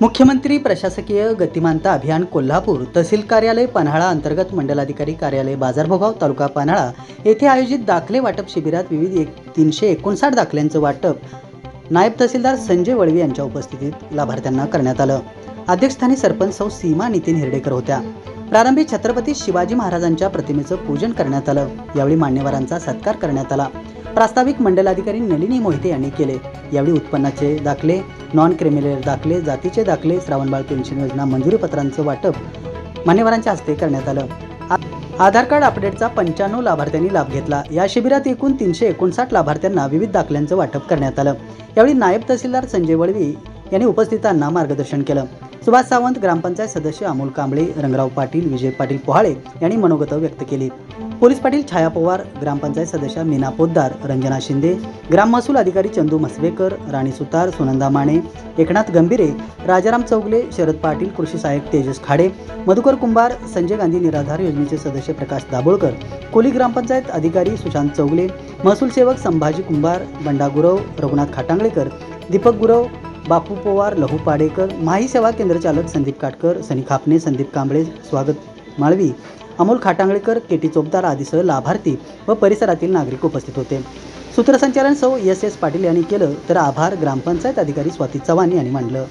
मुख्यमंत्री प्रशासकीय गतिमानता अभियान कोल्हापूर तहसील कार्यालय पन्हाळा अंतर्गत मंडलाधिकारी कार्यालय बाजारभोगाव तालुका पन्हाळा येथे आयोजित दाखले वाटप शिबिरात विविध एक तीनशे एकोणसाठ दाखल्यांचं वाटप नायब तहसीलदार संजय वळवी यांच्या उपस्थितीत लाभार्थ्यांना करण्यात आलं. अध्यक्षस्थानी सरपंच सौ सीमा नितीन हिरडेकर होत्या. प्रारंभी छत्रपती शिवाजी महाराजांच्या प्रतिमेचं पूजन करण्यात आलं. यावेळी मान्यवरांचा सत्कार करण्यात आला. प्रास्ताविक मंडलाधिकारी नलिनी मोहिते यांनी केले. यावेळी उत्पन्नाचे दाखले नॉन क्रिमिनल दाखले जातीचे दाखले श्रावणबाळ पेन्शन योजना मंजुरी पत्रांचं वाटप मान्यवरांच्या हस्ते करण्यात आलं. आ- आधार कार्ड अपडेटचा पंच्याण्णव लाभार्थ्यांनी लाभ घेतला. या शिबिरात एकूण तीनशे एकोणसाठ लाभार्थ्यांना विविध दाखल्यांचं वाटप करण्यात आलं. यावेळी नायब तहसीलदार संजय वळवी यांनी उपस्थितांना मार्गदर्शन केलं. सुभाष सावंत ग्रामपंचायत सदस्य अमोल कांबळे रंगराव पाटील विजय पाटील पोहाळे यांनी मनोगत व्यक्त केली. पोलीस पाटील छाया पवार ग्रामपंचायत सदस्या मीना पोद्दार रंजना शिंदे ग्राम महसूल अधिकारी चंदू मसवेकर राणी सुतार सुनंदा माने एकनाथ गंभीरे राजाराम चौगले शरद पाटील कृषी सहाय्यक तेजस खाडे मधुकर कुंभार संजय गांधी निराधार योजनेचे सदस्य प्रकाश दाभोळकर कोली ग्रामपंचायत अधिकारी सुशांत चौगले महसूल सेवक संभाजी कुंभार बंडा गुरव रघुनाथ खाटांगळेकर दीपक गुरव बापू पवार लहू पाडेकर माही सेवा केंद्र चालक संदीप काटकर सनी खापणे संदीप कांबळे स्वागत माळवी अमोल खाटांगळेकर केटी चोपदार आदीसह लाभार्थी व परिसरातील नागरिक उपस्थित होते. सूत्रसंचालन सौ एस एस पाटील यांनी केलं तर आभार ग्रामपंचायत अधिकारी स्वाती चव्हाण यांनी मांडलं.